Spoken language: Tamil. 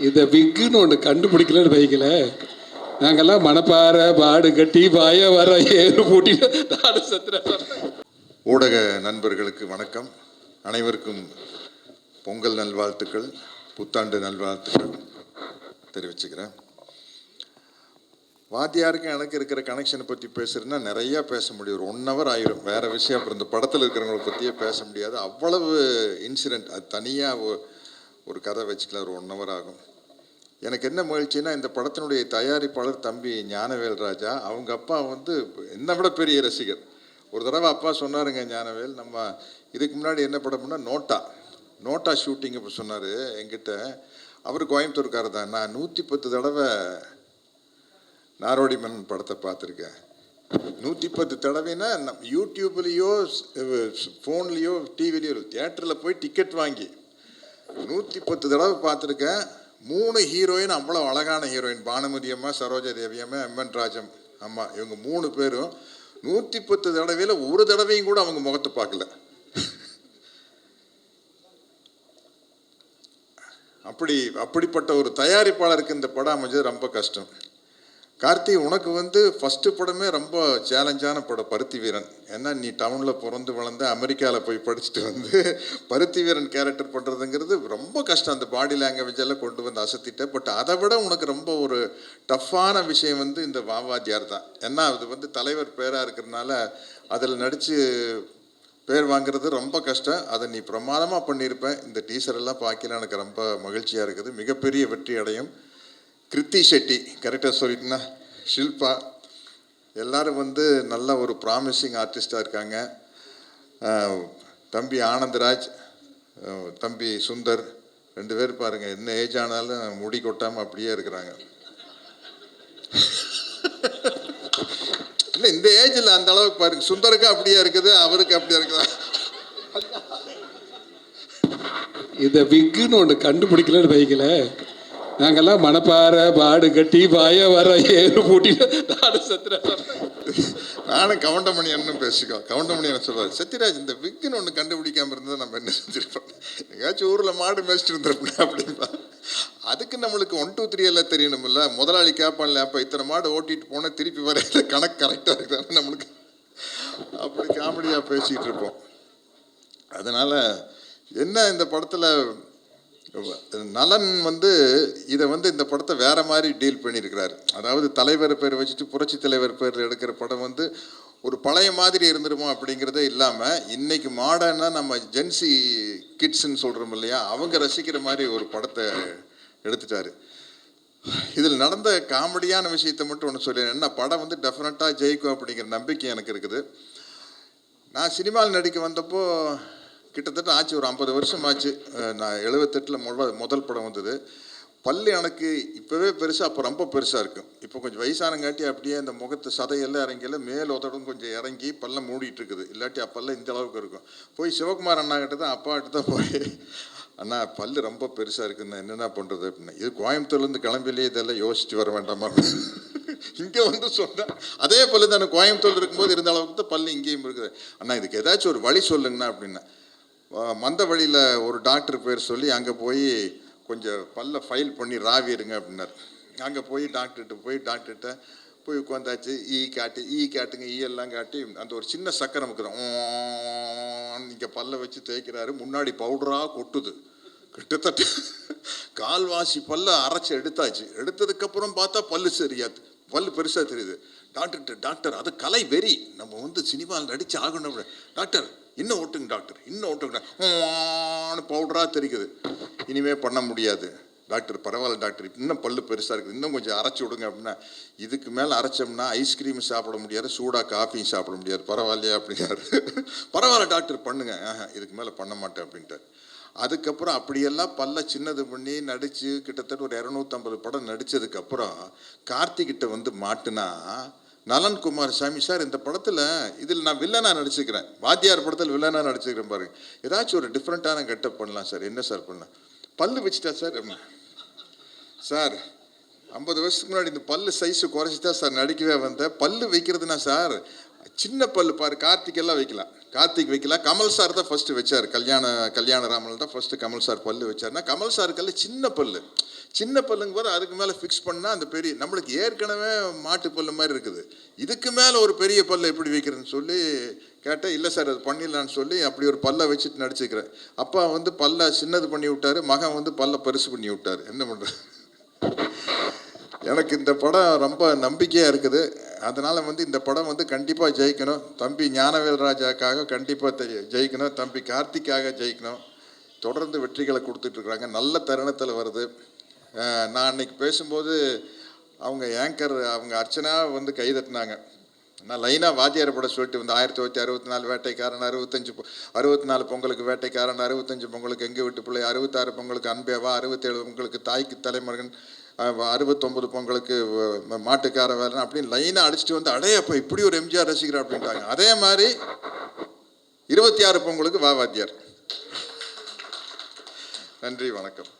இந்த விக்குன்னு ஒன்று கண்டுபிடிக்கலன்னு வைக்கல நாங்கெல்லாம் மணப்பாறை பாடு கட்டி பாய வர ஏறு பூட்டிட்டு நாடு சத்திர ஊடக நண்பர்களுக்கு வணக்கம். அனைவருக்கும் பொங்கல் நல்வாழ்த்துக்கள் புத்தாண்டு நல்வாழ்த்துக்கள் தெரிவிச்சுக்கிறேன். வாத்தியாருக்கும் எனக்கு இருக்கிற கனெக்ஷனை பற்றி பேசுகிறேன்னா நிறையா பேச முடியும். ஒரு ஒன் ஹவர் ஆயிரும். வேறு விஷயம். அப்புறம் இந்த படத்தில் இருக்கிறவங்கள பற்றியே பேச முடியாது. அவ்வளவு இன்சிடெண்ட் அது தனியாக ஒரு கதை வச்சுக்கலாம். ஒரு ஒன் ஹவர் ஆகும். எனக்கு என்ன மகிழ்ச்சின்னா இந்த படத்தினுடைய தயாரிப்பாளர் தம்பி ஞானவேல் ராஜா. அவங்க அப்பா வந்து என்னை விட பெரிய ரசிகர். ஒரு தடவை அப்பா சொன்னாருங்க ஞானவேல் நம்ம இதுக்கு முன்னாடி என்ன படம்னா நோட்டா. நோட்டா ஷூட்டிங் இப்போ சொன்னார் என்கிட்ட. அவர் கோயம்புத்தூர்காரர் தான் நான் நூற்றி பத்து தடவை நாரோடி மன்னன் படத்தை பார்த்துருக்கேன். நூற்றி பத்து தடவைன்னா நம் யூடியூப்லேயோ ஃபோன்லேயோ டிவிலேயோ தியேட்டரில் போய் டிக்கெட் வாங்கி நூற்றி பத்து தடவை பார்த்துருக்கேன். மூணு ஹீரோயின் அவ்வளோ அழகான ஹீரோயின் பானுமதி அம்மா சரோஜா தேவி அம்மா எம்என் ராஜம் அம்மா. இவங்க மூணு பேரும் நூற்றி பத்து தடவையில் ஒரு தடவையும் கூட அவங்க முகத்தை பார்க்கல. அப்படி அப்படிப்பட்ட ஒரு தயாரிப்பாளருக்கு இந்த படம் அமைஞ்சது ரொம்ப கஷ்டம். கார்த்தி உனக்கு வந்து ஃபஸ்ட்டு படமே ரொம்ப சேலஞ்சான படம் பருத்தி வீரன். ஏன்னா நீ டவுனில் பிறந்து வளர்ந்து அமெரிக்காவில் போய் படிச்சுட்டு வந்து பருத்தி வீரன் கேரக்டர் பண்ணுறதுங்கிறது ரொம்ப கஷ்டம். அந்த பாடி லாங்குவேஜ் எல்லாம் கொண்டு வந்து அசத்திட்ட. பட் அதை விட உனக்கு ரொம்ப ஒரு டஃப்பான விஷயம் வந்து இந்த வாவாஜியார் தான். ஏன்னா அது வந்து தலைவர் பேராக இருக்கிறதுனால அதில் நடித்து பேர் வாங்குறது ரொம்ப கஷ்டம். அதை நீ பிரமாதமாக பண்ணியிருப்பேன் இந்த டீசர் எல்லாம் பார்க்கல எனக்கு ரொம்ப மகிழ்ச்சியாக இருக்குது. மிகப்பெரிய வெற்றி அடையும் கிருத்தி ஷெட்டி கரெக்டாக சொல்லிட்டுனா ஷில்பா எல்லோரும் வந்து நல்ல ஒரு ப்ராமிசிங் ஆர்டிஸ்டாக இருக்காங்க. தம்பி ஆனந்தராஜ் தம்பி சுந்தர் ரெண்டு பேர் பாருங்கள் என்ன ஏஜ் ஆனாலும் முடி கொட்டாமல் அப்படியே இருக்கிறாங்க. இல்லை இந்த ஏஜில் அந்த அளவுக்கு பாருங்க சுந்தருக்கு அப்படியே இருக்குது அவருக்கு அப்படியே இருக்குதா. இந்த விக்குன்னு ஒன்று கண்டுபிடிக்கலன்னு வைக்கல நாங்கெல்லாம் மணப்பாறை பாடு கட்டி பாய வர ஏறு பூட்டிட்டு நாடு சத்யராஜ் நானும் கவுண்டமணி அண்ணன் பேசிக்கோ. கவுண்டமணி அண்ணன் சொல்றாரு சத்யராஜ் இந்த விக்குன்னு ஒன்று கண்டுபிடிக்காம இருந்தால் நம்ம என்ன செஞ்சிருப்போம்? எங்கேயாச்சும் ஊரில் மாடு மேய்ச்சிட்டு இருந்திருப்போம் அப்படின்பா அதுக்கு நம்மளுக்கு ஒன் டூ த்ரீ எல்லாம் தெரியணும்ல. முதலாளி கேட்பான்ல அப்போ இத்தனை மாடு ஓட்டிட்டு போனால் திருப்பி வர கணக்கு கரெக்டாக இருக்குதான்னு நம்மளுக்கு? அப்படி காமெடியாக பேசிகிட்டு இருப்போம். அதனால் என்ன இந்த படத்தில் நலன் வந்து இதை வந்து இந்த படத்தை வேற மாதிரி டீல் பண்ணியிருக்கிறாரு. அதாவது தலைவர் பேர் வச்சுட்டு புரட்சி தலைவர் பேர் எடுக்கிற படம் வந்து ஒரு பழைய மாதிரி இருந்துருமோ அப்படிங்கிறதே இல்லாமல் இன்னைக்கு மாடர்னாக நம்ம ஜென்சி கிட்ஸ்ன்னு சொல்கிறோம் இல்லையா அவங்க ரசிக்கிற மாதிரி ஒரு படத்தை எடுத்துட்டாரு. இதில் நடந்த காமெடியான விஷயத்தை மட்டும் ஒன்று சொல்லி படம் வந்து டெஃபினட்டாக ஜெயிக்கும் அப்படிங்கிற நம்பிக்கை எனக்கு இருக்குது. நான் சினிமாவில் நடிக்க வந்தப்போ கிட்டத்தட்ட ஆச்சு ஒரு ஐம்பது வருஷம் ஆச்சு நான் எழுபத்தெட்டில் முதல் முதல் படம் வந்தது. பல்லு எனக்கு இப்போவே பெருசாக அப்போ ரொம்ப பெருசாக இருக்கும் இப்போ கொஞ்சம் வயசானங்காட்டி அப்படியே அந்த முகத்து சதையெல்லாம் இறங்கியில் மேல் உதடும் கொஞ்சம் இறங்கி பல்லம் மூடிட்டு இருக்குது இல்லாட்டி அப்பெல்லாம் இந்த அளவுக்கு இருக்கும். போய் சிவகுமார் அண்ணா கிட்ட தான் அப்பா கிட்ட தான் போய் அண்ணா பல்லு ரொம்ப பெருசாக இருக்குண்ணா என்னென்ன பண்ணுறது அப்படின்னு இது கோயம்புத்தூர்லேருந்து கிளம்பிலே இதெல்லாம் யோசிச்சு வர வேண்டாமா. இங்கே வந்து சொன்னேன் அதே பல்லு தானே கோயம்புத்தூர் இருக்கும்போது இருந்த அளவுக்கு தான் பல்லு இங்கேயும் இருக்குது. அண்ணா இதுக்கு ஏதாச்சும் ஒரு வழி சொல்லுங்கண்ணா அப்படின்னா மந்த வழியில் ஒரு டாக்டர் பேர் சொல்லி அங்கே போய் கொஞ்சம் பல்ல ஃபைல் பண்ணி ராவிடுங்க அப்படின்னார். அங்கே போய் டாக்டர்கிட்ட போய் டாக்டர்கிட்ட போய் உட்காந்தாச்சு ஈ காட்டு ஈ காட்டுங்க ஈ எல்லாம் காட்டி அந்த ஒரு சின்ன சக்கரம் இருக்கிறோம் இங்கே பல்ல வச்சு தேய்க்கிறாரு. முன்னாடி பவுடராக கொட்டுது. கிட்டத்தட்ட கால்வாசி பல்ல அரைச்சி எடுத்தாச்சு. எடுத்ததுக்கப்புறம் பார்த்தா பல்லு சரியாது. பல்லு பெருசாக தெரியுது. டாக்டர்கிட்ட டாக்டர் அது கலை வெறி. நம்ம வந்து சினிமாவில் நடிச்சு ஆகணும். டாக்டர் இன்னும் ஓட்டுங்க டாக்டர் இன்னும் ஓட்டுங்க பவுடராக தெரிக்குது. இனிமேல் பண்ண முடியாது. டாக்டர் பரவாயில்ல டாக்டர். இன்னும் பல்லு பெருசாக இருக்குது. இன்னும் கொஞ்சம் அரைச்சி விடுங்க அப்படின்னா இதுக்கு மேலே அரைச்சோம்னா ஐஸ்கிரீம் சாப்பிட முடியாது சூடாக காஃபியும் சாப்பிட முடியாது. பரவாயில்லையா அப்படின்னாரு. பரவாயில்ல டாக்டர் பண்ணுங்க. இதுக்கு மேலே பண்ண மாட்டேன் அப்படின்ட்டார். அதுக்கப்புறம் அப்படியெல்லாம் பல்ல சின்னது பண்ணி நடித்து கிட்டத்தட்ட ஒரு இரநூத்தம்பது படம் நடித்ததுக்கப்புறம் கார்த்திகிட்ட வந்து மாட்டுனா நலன் குமார் சாமி சார் இந்த படத்தில் இதில் நான் வில்லனாக நடிச்சுக்கிறேன். வாத்தியார் படத்தில் வில்லனாக நடிச்சுக்கிறேன் பாருங்க. ஏதாச்சும் ஒரு டிஃப்ரெண்ட்டான கெட்டப் பண்ணலாம் சார். என்ன சார் பண்ணலாம்? பல்லு வச்சுட்டா சார்? சார் ஐம்பது வருஷத்துக்கு முன்னாடி இந்த பல்லு சைஸு குறைச்சி தான் சார் நடிக்கவே வந்தேன். பல்லு வைக்கிறதுனா சார் சின்ன பல்லு பாரு கார்த்திக் எல்லாம் வைக்கலாம் கார்த்திக் வைக்கல. கமல் சார் தான் ஃபர்ஸ்ட் வச்சார். கல்யாண கல்யாண ராமன் தான் ஃபர்ஸ்ட் கமல் சார் பல்லு வச்சார்னா கமல் சாருக்கெல்லாம் சின்ன பல்லு. சின்ன பல்லுங்க போது அதுக்கு மேலே ஃபிக்ஸ் பண்ணால் அந்த பெரிய நம்மளுக்கு ஏற்கனவே மாட்டு பல்லு மாதிரி இருக்குது. இதுக்கு மேலே ஒரு பெரிய பல்லு எப்படி வைக்கிறதுன்னு சொல்லி கேட்டால் இல்லை சார் அது பண்ணிடலான்னு சொல்லி அப்படி ஒரு பல்லை வச்சுட்டு நடிச்சுக்கிறேன். அப்பா வந்து பல்லை சின்னது பண்ணி விட்டாரு மகன் வந்து பல்ல பெருசு பண்ணி விட்டாரு. என்ன பண்ணுறது எனக்கு இந்த படம் ரொம்ப நம்பிக்கையாக இருக்குது. அதனால் வந்து இந்த படம் வந்து கண்டிப்பாக ஜெயிக்கணும். தம்பி ஞானவேல் ராஜாக்காக கண்டிப்பாக ஜெயிக்கணும். தம்பி கார்த்திக்காக ஜெயிக்கணும். தொடர்ந்து வெற்றிகளை கொடுத்துட்ருக்குறாங்க நல்ல தருணத்தில் வருது. நான் அன்னைக்கு பேசும்போது அவங்க ஏங்கர் அவங்க அர்ச்சனா வந்து கை தட்டினாங்க. நான் லைனாக வாத்தியார் படம் சொல்லிட்டு வந்து ஆயிரத்தி தொள்ளாயிரத்தி அறுபத்தி நாலு வேட்டைக்காரன் அறுபத்தஞ்சு அறுபத்தி நாலு பொங்கலுக்கு வேட்டைக்காரன் அறுபத்தஞ்சு பொங்கலுக்கு எங்கள் வீட்டு பிள்ளை அறுபத்தாறு பொங்கலுக்கு அன்பேவா அறுபத்தேழு பொங்கலுக்கு தாய்க்கு தலைமகன் அறுபத்தொம்பது பொங்கலுக்கு மாட்டுக்கார வேலை அப்படின்னு லைனாக அடிச்சுட்டு வந்து அடைய அப்போ இப்படி ஒரு எம்ஜிஆர் ரசிகர் அப்படின்ட்டாங்க. அதே மாதிரி இருபத்தி ஆறு பொங்கலுக்கு வா வாத்தியார். நன்றி வணக்கம்.